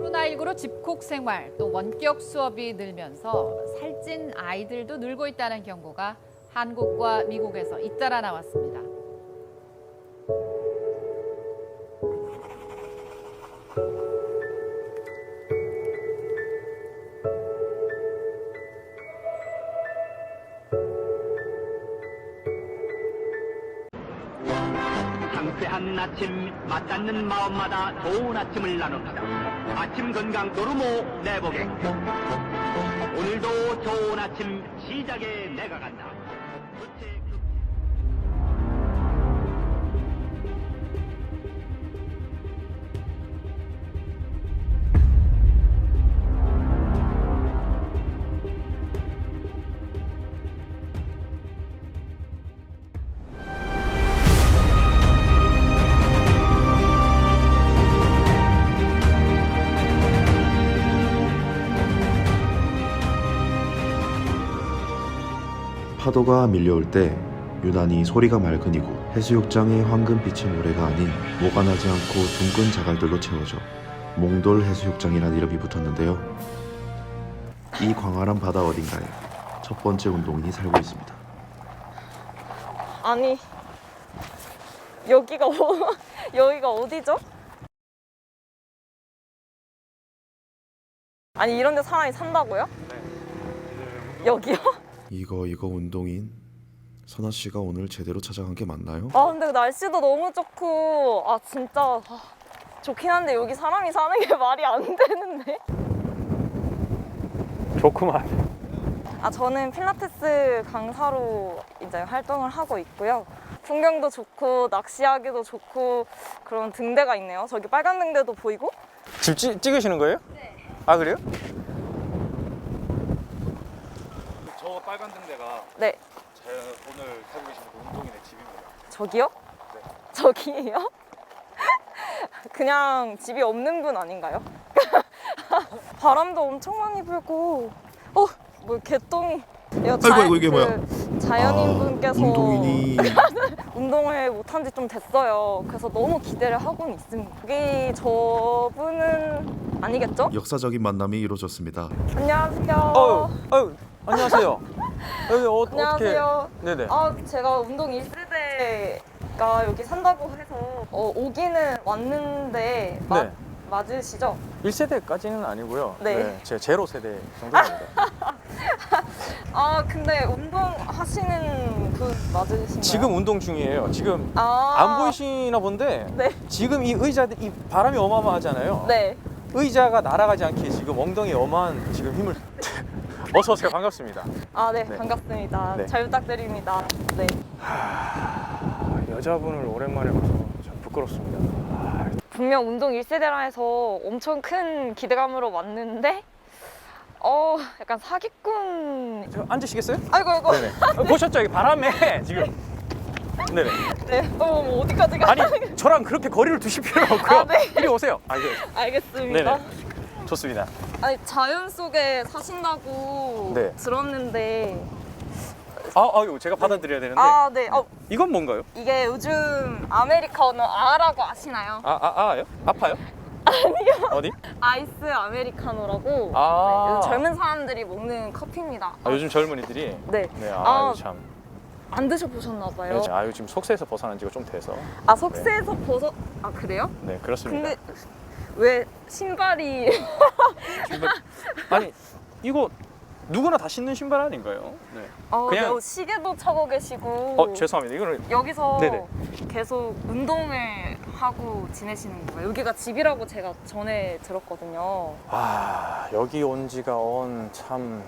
코로나19로 집콕 생활 또 원격 수업이 늘면서 살찐 아이들도 늘고 있다는 경고가 한국과 미국에서 잇따라 나왔습니다. 아침 맞닿는 마음마다 좋은 아침을 나눕니다 아침 건강 도르모 내보게 오늘도 좋은 아침 시작에 내가 간다 파도가 밀려올 때 유난히 소리가 맑으니고 해수욕장의 황금빛의 모래가 아닌 모가 나지 않고 둥근 자갈들로 채워져 몽돌 해수욕장이라는 이름이 붙었는데요. 이 광활한 바다 어딘가에 첫 번째 운동인이 살고 있습니다. 아니 여기가 어, 여기가 어디죠? 아니 이런 데 사람이 산다고요? 여기요? 이거 이거 운동인 선아 씨가 오늘 제대로 찾아간 게 맞나요? 아 근데 날씨도 너무 좋고 아 진짜 아, 좋긴 한데 여기 사람이 사는 게 말이 안 되는데 좋구만. 아 저는 필라테스 강사로 이제 활동을 하고 있고요 풍경도 좋고 낚시하기도 좋고 그런 등대가 있네요 저기 빨간 등대도 보이고 집 찍, 찍으시는 거예요? 네. 아 그래요? 저 빨간 등대가 네 제 오늘 타고 계신 그 운동인의 집입니다. 저기요? 네. 저기예요? 그냥 집이 없는 분 아닌가요? 바람도 엄청 많이 불고 어? 뭐 개똥이 자- 아이고, 아이고, 이게 뭐야? 그 자연인 분께서 아, 운동인이 운동을 못한 지 좀 됐어요 그래서 너무 기대를 하고는 있습니다 여기 저분은 아니겠죠? 역사적인 만남이 이루어졌습니다. 안녕하세요 어유, 어유, 안녕하세요. 여기 어, 안녕하세요 어떻게? 네네. 아, 제가 운동 1세대가 여기 산다고 해서 어, 오기는 왔는데 마- 네. 맞으시죠? 1세대까지는 아니고요. 네. 제 제로 세대 정도입니다. 아, 근데 운동 하시는 분 맞으신가요? 지금 운동 중이에요. 지금 아, 안 보이시나 본데 네. 지금 이 의자들 이 바람이 어마어마하잖아요. 네. 의자가 날아가지 않게 지금 엉덩이에 어마한 지금 힘을 어서 오세요. 반갑습니다. 아, 네. 네. 반갑습니다. 네. 잘 부탁드립니다. 네. 아, 여자분을 오랜만에 봐서 참 부끄럽습니다. 아, 분명 운동 1세대라 해서 엄청 큰 기대감으로 왔는데 어, 약간 사기꾼 저 앉으시겠어요? 아이고 아이고. 네네. 어, 보셨죠? 이 바람에 지금. 네네. 네. 어, 뭐 어디까지 가? 아니 저랑 그렇게 거리를 두실 필요는 없고요. 아, 네. 이리 오세요. 아, 예. 알겠습니다. 네네. 좋습니다. 아니 자연 속에 사신다고 네. 들었는데 아, 아유, 제가 받아드려야 되는데. 아 네. 어, 이건 뭔가요? 이게 요즘 아메리카노 아라고 아시나요? 아, 아, 아요? 아파요? 아니요. 어디? 아이스 아메리카노라고 아. 네, 요즘 젊은 사람들이 먹는 커피입니다. 아, 요즘 젊은이들이. 네. 네, 아, 아, 유 참. 안 드셔보셨나 봐요. 네, 아유, 지금 속세에서 벗어난 지가 좀 돼서. 아 석쇠에서 벗어 아 그래요? 네, 그렇습니다. 근데 왜 신발이 신발... 아니, 이거 누구나 다 신는 신발 아닌가요? 네. 어, 그냥- 네, 시계도 차고 계시고 어, 죄송합니다. 이거는 여기서 네네. 계속 운동을 하고 지내시는 거예요. 여기가 집이라고 제가 전에 들었거든요. 아 여기 온 지가 온참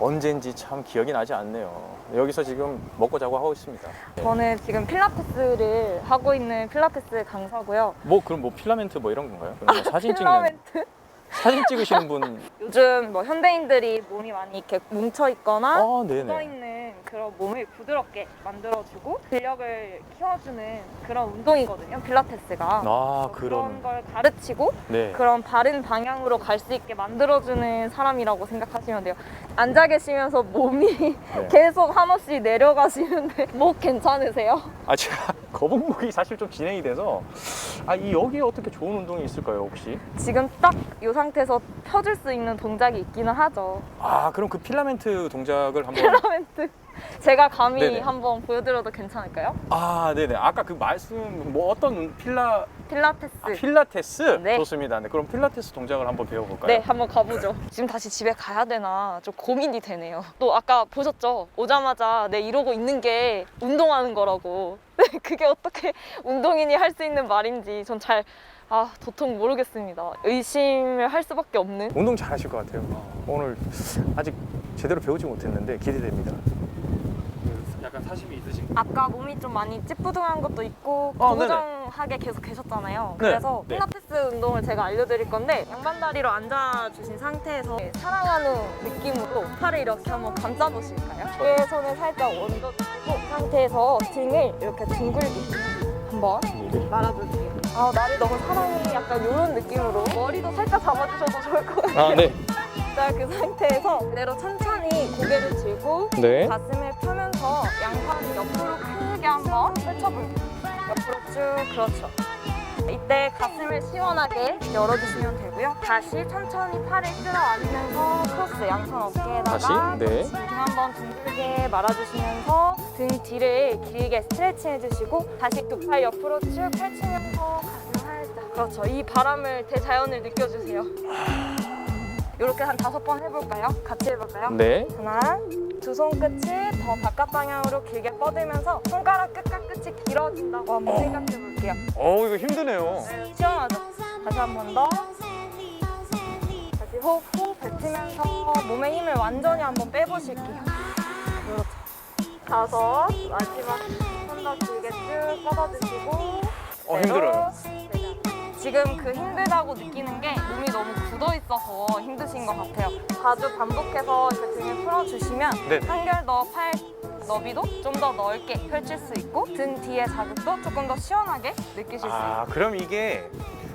언젠지 참 기억이 나지 않네요. 여기서 지금 먹고 자고 하고 있습니다. 네. 저는 지금 필라테스를 하고 있는 필라테스 강사고요. 뭐 그럼 뭐 필라멘트 뭐 이런 건가요? 그럼 뭐 사진 찍는 필라멘트? 사진 찍으시는 분. 요즘 뭐 현대인들이 몸이 많이 이렇게 뭉쳐 있거나 아써 네네. 있는 그런 몸을 부드럽게 만들어주고 근력을 키워주는 그런 운동이거든요. 필라테스가. 아 그런 걸 가르치고 네. 그런 바른 방향으로 갈 수 있게 만들어주는 사람이라고 생각하시면 돼요. 앉아 계시면서 몸이 계속 한없이 내려가시는데 목 괜찮으세요? 아 제가 거북목이 사실 좀 진행이 돼서 아 이 여기에 어떻게 좋은 운동이 있을까요 혹시? 지금 딱 이 상태에서 펴줄 수 있는 동작이 있기는 하죠. 아 그럼 그 필라멘트 동작을 한번 필라멘트. 제가 감히 네네. 한번 보여드려도 괜찮을까요? 아 네네 아까 그 말씀 뭐 어떤 운- 필라 필라테스. 아, 필라테스 네. 좋습니다. 네, 그럼 필라테스 동작을 한번 배워볼까요? 네, 한번 가보죠. 지금 다시 집에 가야 되나 좀 고민이 되네요. 또 아까 보셨죠? 오자마자 네 이러고 있는 게 운동하는 거라고. 네, 그게 어떻게 운동인이 할 수 있는 말인지 전 잘 아, 도통 모르겠습니다. 의심을 할 수밖에 없는. 운동 잘하실 것 같아요. 오늘 아직 제대로 배우지 못했는데 기대됩니다. 약간 사심이 있으신 아까 몸이 좀 많이 찌뿌둥한 것도 있고 어, 네네. 구부정하게 계속 계셨잖아요. 네, 그래서 네. 필라테스 운동을 제가 알려드릴 건데 양반 다리로 앉아주신 상태에서 사랑하는 느낌으로 팔을 이렇게 한번 감싸보실까요? 왼 손을 살짝 얹어주고 상태에서 등을 이렇게 둥글게 한번 말아볼게요. 아 나를 너무 사랑해 약간 이런 느낌으로 머리도 살짝 잡아주셔도 좋을 것 같아요. 아 네. 자, 그 상태에서 그대로 천천히 고개를 들고 네. 가슴을 펴 면서 양팔을 옆으로 크게 한번 펼쳐볼게요. 옆으로 쭉, 그렇죠. 이때 가슴을 시원하게 열어주시면 되고요. 다시 천천히 팔을 끌어안으면서 크로스 양손 어깨에다가 다시, 네. 등 한번 둥글게 말아주시면서 등 뒤를 길게 스트레칭 해주시고 다시 두 팔 옆으로 쭉 펼치면서 가슴 살짝 그렇죠. 이 바람을 대자연을 느껴주세요. 이렇게 한 다섯 번 해볼까요? 같이 해볼까요? 네. 하나, 두 손끝이 더 바깥 방향으로 길게 뻗으면서 손가락 끝과 끝이 길어진다고 한번 생각해 볼게요. 어 이거 힘드네요. 네, 시원하죠? 다시 한 번 더. 다시 호흡 후 뱉으면서 몸의 힘을 완전히 한번 빼보실게요. 그렇죠. 다섯, 마지막 손더 길게 쭉 뻗어주시고. 어, 힘들어요. 내자. 지금 그 힘들다고 느끼는 게 몸이 너무 굳어 있어서 힘드신 것 같아요. 자주 반복해서 이렇게 등을 풀어주시면 네네. 한결 더 팔 너비도 좀 더 넓게 펼칠 수 있고 등 뒤의 자극도 조금 더 시원하게 느끼실 수 있어요. 아 그럼 이게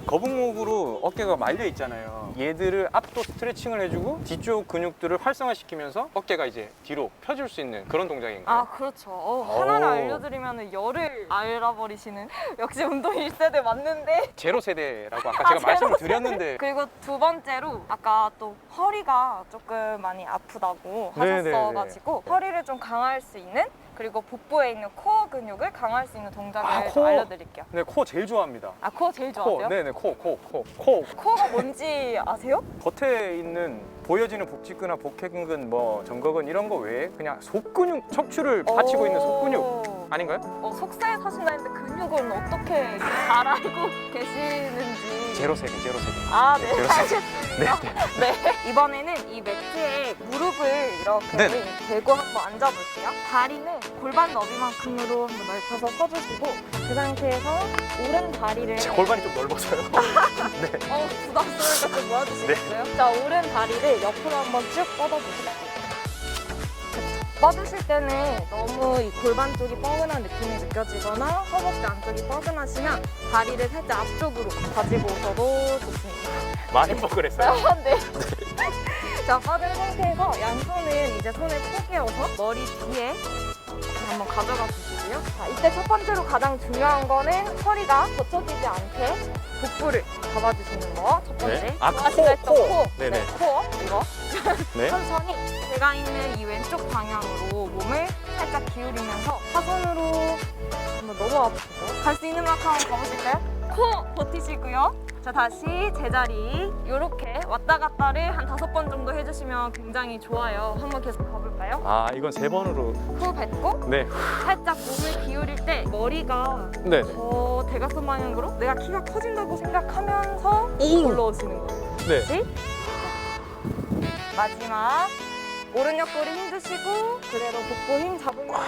거북목으로 어깨가 말려 있잖아요. 얘들을 앞도 스트레칭을 해주고 뒤쪽 근육들을 활성화시키면서 어깨가 이제 뒤로 펴줄 수 있는 그런 동작인가요? 아 그렇죠. 어, 하나를 오. 알려드리면 열을 알아버리시는 역시 운동 1세대 맞는데 제로 세대라고 아까 제가 말씀을 드렸는데 그리고 두 번째로 아까 또 허리가 조금 많이 아프다고 네네네. 하셨어가지고 허리를 좀 강화할 수 있는 그리고 복부에 있는 코어 근육을 강화할 수 있는 동작을 아, 좀 코어. 알려드릴게요. 네, 코 제일 좋아합니다. 아 코어 제일 좋아하세요? 코, 네네, 코, 코, 코, 코. 코어가 뭔지 아세요? 겉에 있는 보여지는 복직근이나 복행근, 뭐 정거근 이런 거 외에 그냥 속근육 척추를 받치고 있는 속근육 오. 아닌가요? 어, 속세에 사신다 했는데 근육은 어떻게 잘 알고 계시는지. 제로 세대, 제로 세대. 아, 네. 제로 세대. 알겠습니다. 네. 이번에는 이 매트에 무릎을 이렇게 네네. 대고 한번 앉아볼게요. 다리는 골반 너비만큼으로 한번 넓혀서 서주시고 그 상태에서 오른 다리를 제 골반이 좀 넓어서요. 네. 어, 부담스러우니까 좀 모아주시겠어요? 자, 오른 다리를 옆으로 한번 쭉 뻗어주실게요. 뻗으실 때는 너무 이 골반 쪽이 뻐근한 느낌이 느껴지거나 허벅지 안쪽이 뻐근하시면 다리를 살짝 앞쪽으로 가지고 오셔도 좋습니다. 많이 뻐근했어요. 네. 자, 뻗은 상태에서 양손은 이제 손을 포개어서 머리 뒤에 한번 가져가 주시고요. 자, 이때 첫 번째로 가장 중요한 거는 허리가 거쳐지지 않게 복부를 잡아주시는 거. 첫 번째. 네. 아, 하시고 코, 했던 코. 코. 네네. 네, 코어. 이거. 네. 천천히 제가 있는 이 왼쪽 방향으로 몸을 살짝 기울이면서 사선으로 한번 너무 아프죠? 갈 수 있는 만큼 한번 가보실까요? 코 버티시고요. 자 다시 제자리 이렇게 왔다 갔다를 한 다섯 번 정도 해주시면 굉장히 좋아요. 한번 계속 가볼까요? 아, 이건 세 번으로. 후 뱉고 네. 살짝 몸을 기울일 때 머리가 네. 더 대각선 방향으로 내가 키가 커진다고 생각하면서 오. 올라오시는 거예요. 네. 다시 마지막 오른 옆구리 힘 주시고 그대로 복부 힘 잡으면서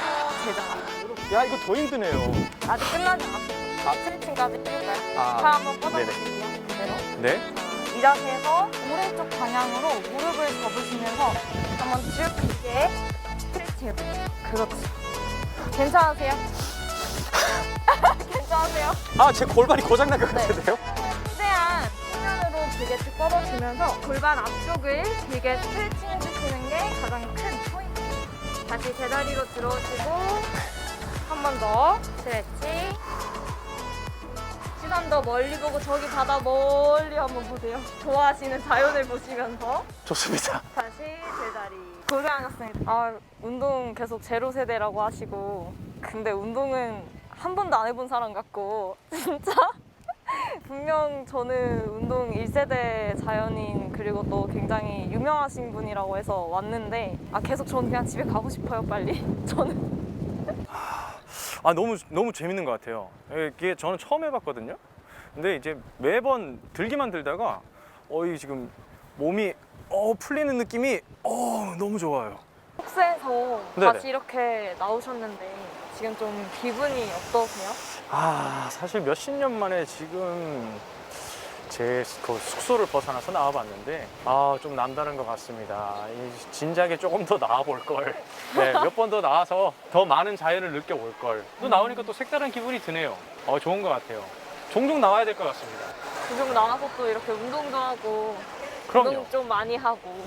제자리 야, 이거 더 힘드네요. 아직 끝나지 않았어요 스트레칭까지 해볼까요? 아, 자 한번 뻗어주시고요 그대로 네. 자, 이 자세에서 오른쪽 방향으로 무릎을 접으시면서 한번 쭉 길게 스트레칭. 그렇죠. 괜찮으세요? 괜찮으세요? 아, 제 골반이 고장난 것 네. 같은데요? 최대한 측면으로 길게 쭉 뻗어주면서 골반 앞쪽을 길게 스트레칭 해주시는 게 가장 큰 포인트. 다시 제자리로 들어오시고 한 번 더 스트레칭. 시선 더 멀리 보고 저기 바다 멀리 한번 보세요. 좋아하시는 자연을 보시면서 좋습니다. 다시 제자리. 고생하셨습니다. 아, 운동 계속 제로 세대라고 하시고 근데 운동은 한 번도 안 해본 사람 같고 진짜 분명 저는 운동 1세대 자연인 그리고 또 굉장히 유명하신 분이라고 해서 왔는데 아 계속 저는 그냥 집에 가고 싶어요 빨리 저는 아 너무 너무 재밌는 것 같아요. 이게 저는 처음 해봤거든요. 근데 이제 매번 들기만 들다가 어이 지금 몸이 어 풀리는 느낌이 어 너무 좋아요. 숙소에서 네네. 다시 이렇게 나오셨는데 지금 좀 기분이 어떠세요? 아 사실 몇 십 년 만에 지금 제 그 숙소를 벗어나서 나와봤는데 아 좀 남다른 것 같습니다. 이 진작에 조금 더 나와볼 걸. 네, 몇 번 더 나와서 더 많은 자연을 느껴볼 걸. 또 나오니까 또 색다른 기분이 드네요. 어 좋은 것 같아요. 종종 나와야 될 것 같습니다. 좀 나와서 또 이렇게 운동도 하고 그럼요. 운동 좀 많이 하고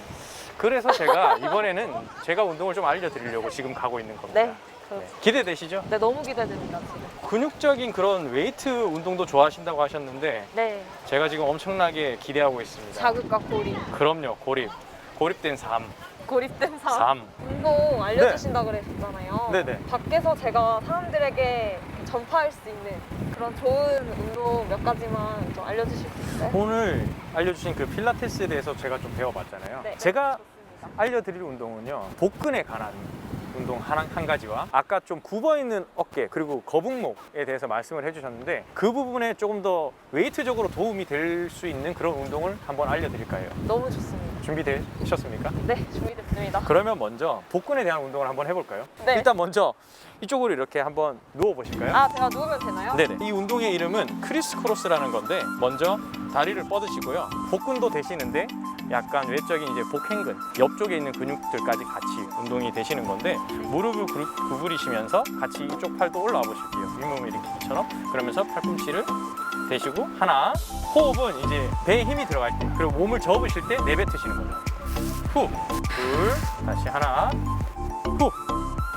그래서 제가 이번에는 제가 운동을 좀 알려드리려고 지금 가고 있는 겁니다. 네, 그렇죠. 기대되시죠? 네 너무 기대됩니다 지금. 근육적인 그런 웨이트 운동도 좋아하신다고 하셨는데 네, 제가 지금 엄청나게 기대하고 있습니다. 자극과 고립, 그럼요, 고립. 고립된 삶. 고립된 삶. 삶. 운동 알려주신다 그랬잖아요. 네네. 밖에서 제가 사람들에게 전파할 수 있는 그런 좋은 운동 몇 가지만 좀 알려주실 수 있어요? 오늘 알려주신 그 필라테스에 대해서 제가 좀 배워봤잖아요. 네. 제가 좋습니다. 알려드릴 운동은요, 복근에 관한 운동 한, 한 가지와 아까 좀 굽어 있는 어깨 그리고 거북목에 대해서 말씀을 해주셨는데 그 부분에 조금 더 웨이트적으로 도움이 될 수 있는 그런 운동을 한번 알려드릴까 해요. 너무 좋습니다. 준비되셨습니까? 네, 준비됐습니다. 그러면 먼저 복근에 대한 운동을 한번 해볼까요? 네. 일단 먼저 이쪽으로 이렇게 한번 누워 보실까요? 아, 제가 누우면 되나요? 네네. 이 운동의 이름은 크리스 크로스라는 건데 먼저 다리를 뻗으시고요. 복근도 되시는데 약간 외적인 이제 복행근 옆쪽에 있는 근육들까지 같이 운동이 되시는 건데 무릎을 구- 구부리시면서 같이 이쪽 팔도 올라와 보실게요. 윗몸 일으키기처럼 그러면서 팔꿈치를 대시고 하나 호흡은 이제 배에 힘이 들어갈 때 그리고 몸을 접으실 때 내뱉으시는 거죠. 후, 둘, 다시 하나, 후,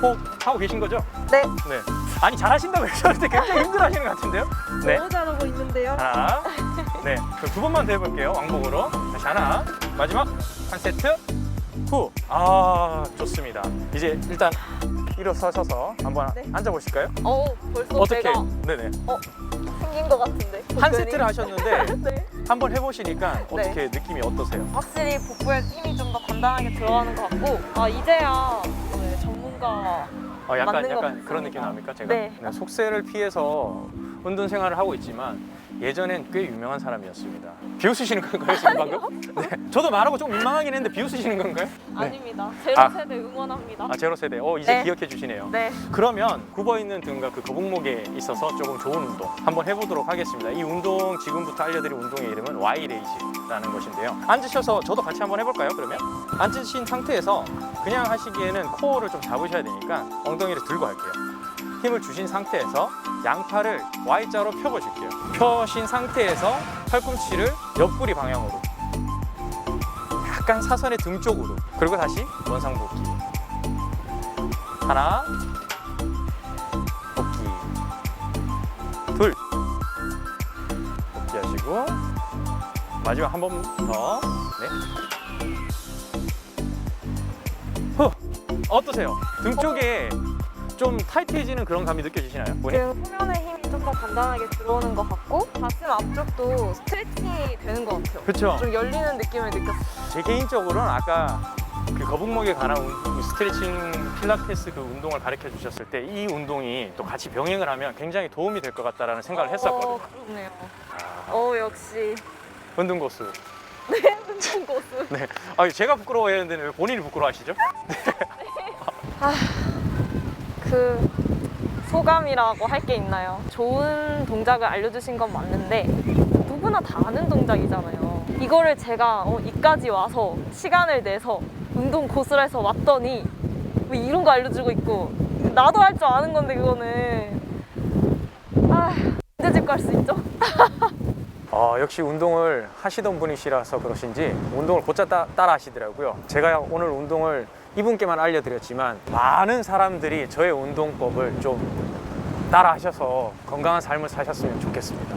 호흡 하고 계신 거죠? 네. 네. 아니 잘하신다고 하셨는데 굉장히 힘들어하시는 것 같은데요? 네. 너무 잘하고 있는데요. 하나. 네. 그럼 두 번만 더 해볼게요. 왕복으로. 다시 하나. 마지막 한 세트. 후. 아 좋습니다. 이제 일단 일어서셔서 한번 네. 앉아보실까요? 어, 벌써 어떻게? 배가 네네. 생긴 것 같은데. 한 복근이. 세트를 하셨는데 네. 한번 해보시니까 어떻게 느낌이 어떠세요? 확실히 복부에 힘이 좀더 단단하게 들어가는 것 같고 아 이제야 네, 전문가 어, 약간 맞는 것 약간 같습니다. 그런 느낌 납니까 제가? 네. 속세를 피해서 운동 생활을 하고 있지만 예전엔 꽤 유명한 사람이었습니다. 비웃으시는 건가요 지금 방금? 네. 저도 말하고 좀 민망하긴 했는데 비웃으시는 건가요? 네. 아닙니다 제로 아. 세대 응원합니다 아 제로 세대. 어 이제 네. 기억해 주시네요. 네 그러면 굽어 있는 등과 그 거북목에 있어서 조금 좋은 운동 한번 해보도록 하겠습니다. 이 운동 지금부터 알려드릴 운동의 이름은 Y 레이즈라는 것인데요. 앉으셔서 저도 같이 한번 해볼까요? 그러면 앉으신 상태에서 그냥 하시기에는 코어를 좀 잡으셔야 되니까 엉덩이를 들고 할게요. 힘을 주신 상태에서 양팔을 Y자로 펴보실게요. 펴신 상태에서 팔꿈치를 옆구리 방향으로 약간 사선의 등 쪽으로 그리고 다시 원상복귀 하나 복귀 둘 복귀 하시고 마지막 한 번 더 네. 후 어떠세요? 등 쪽에 좀 타이트해지는 그런 감이 느껴지시나요? 본인? 지금 후면에 힘이 좀 더 단단하게 들어오는 것 같고 가슴 앞쪽도 스트레칭이 되는 것 같아요 그렇죠. 좀 열리는 느낌을 느꼈어요 제 개인적으로는 아까 그 거북목에 관한 운- 스트레칭 필라테스 그 운동을 가르쳐 주셨을 때 이 운동이 또 같이 병행을 하면 굉장히 도움이 될 것 같다라는 생각을 했었거든요. 어, 그렇네요 아, 어 역시 운동 고수. 운동 고수 네. 아, 제가 부끄러워했는데 왜 본인이 부끄러워하시죠? 그 소감이라고 할 게 있나요? 좋은 동작을 알려주신 건 맞는데 누구나 다 아는 동작이잖아요. 이거를 제가 어, 이까지 와서 시간을 내서 운동 고수를 해서 왔더니 뭐 이런 거 알려주고 있고 나도 할 줄 아는 건데 그거는 아 언제 집 갈 수 있죠? 어, 역시 운동을 하시던 분이시라서 그러신지 운동을 곧잘 따, 따라 하시더라고요. 제가 오늘 운동을 이분께만 알려드렸지만 많은 사람들이 저의 운동법을 좀 따라 하셔서 건강한 삶을 사셨으면 좋겠습니다.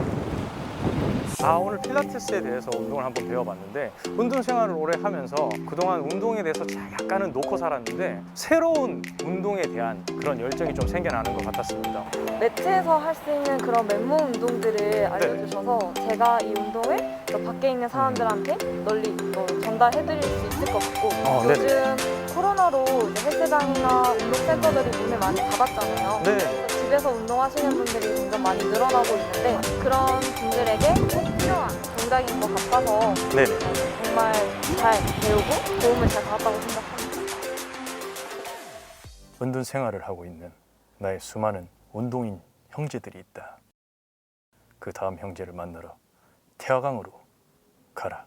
아, 오늘 필라테스에 대해서 운동을 한번 배워봤는데 운동 생활을 오래 하면서 그동안 운동에 대해서 약간은 놓고 살았는데 새로운 운동에 대한 그런 열정이 좀 생겨나는 것 같았습니다. 매트에서 할 수 있는 그런 맨몸 운동들을 알려주셔서 제가 이 운동을 또 밖에 있는 사람들한테 널리 또 전달해드릴 수 있을 것 같고 어, 요즘 코로나로 이제 헬스장이나 운동센터들이 문을 많이 닫았잖아요. 네. 그래서 집에서 운동하시는 분들이 점점 많이 늘어나고 있는데 그런 분들에게 꼭 필요한 동작인 것 같아서 네네. 정말 잘 배우고 도움을 잘 받았다고 생각합니다. 은둔 생활을 하고 있는 나의 수많은 운동인 형제들이 있다. 그 다음 형제를 만나러 태화강으로 가라.